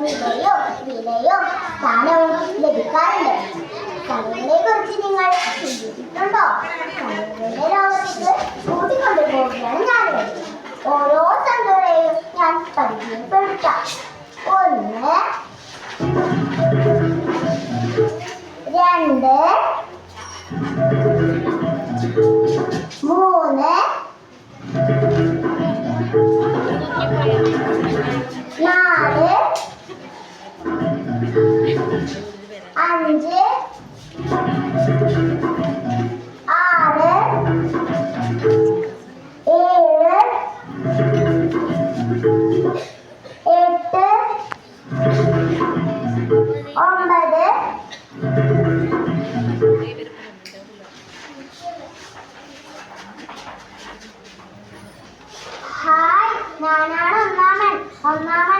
വിനയോ വിനയോ സ്ഥാനവും ലഭിക്കാറുണ്ട് കലകളെ കുറിച്ച് നിങ്ങൾ ചിന്തിച്ചിട്ടുണ്ടോ? കലകളുടെ ലോകത്തേക്ക് കൂട്ടിക്കൊണ്ടു ഞാൻ ഓരോ സംഘടനയും ഞാൻ പരിചയപ്പെടുത്താം. ഒന്ന് ഞാനാണ് ഒന്നാമൻ ഒന്നാമൻ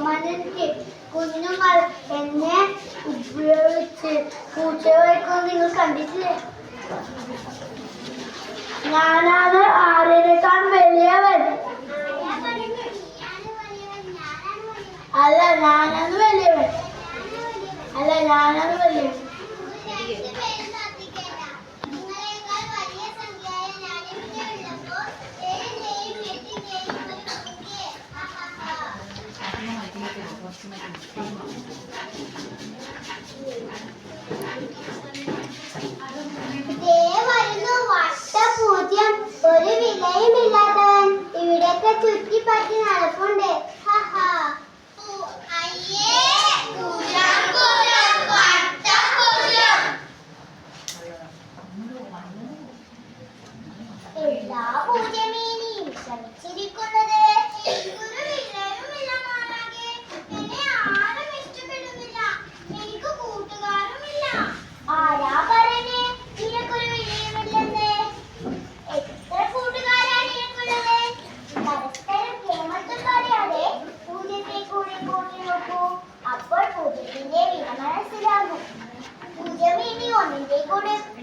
ബഹുമാനം കുഞ്ഞുങ്ങൾ എന്നെ ഉപയോഗിച്ച് പൂച്ചവയ്ക്കൊന്നും നിങ്ങൾ കണ്ടിട്ടില്ലേ? ഞാനാണ് ആരേക്കാൾ വലിയവൻ. അല്ല ഞാനാണ് വലിയവൻ. അല്ല ഞാനാണ് വലിയവൻ. വിനയമില്ലാത്തവൻ ഇവിടെയൊക്കെ ചുറ്റിപ്പറ്റി これ。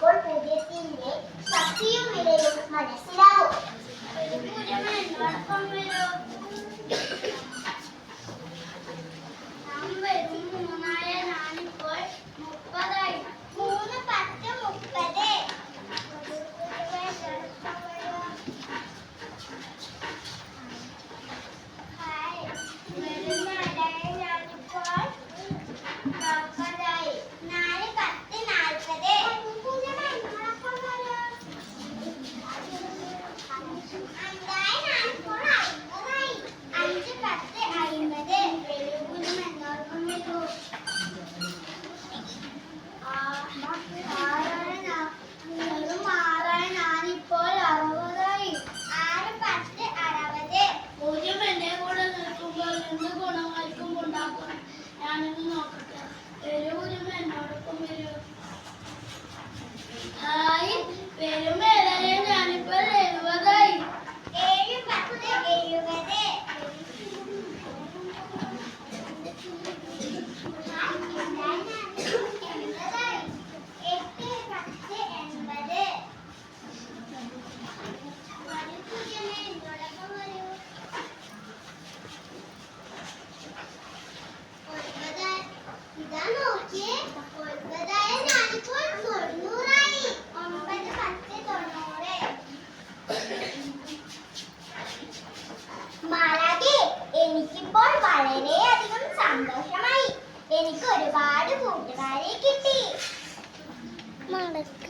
അപ്പോൾ പൂജ്യത്തിന്റെ ശക്തിയും വിലയും മനസ്സിലാകും പൂജ്യം എന്നോടൊപ്പം വരും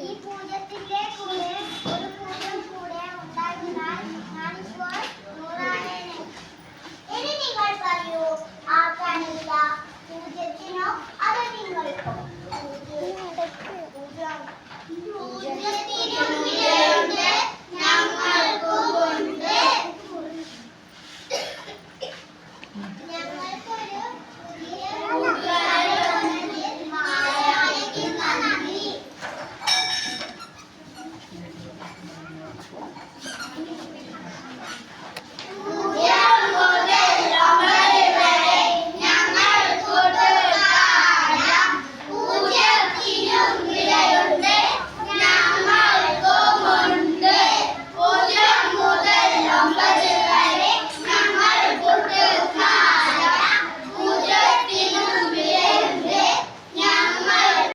ഈ പൂജ്യത്തിന്റെ കൂടെ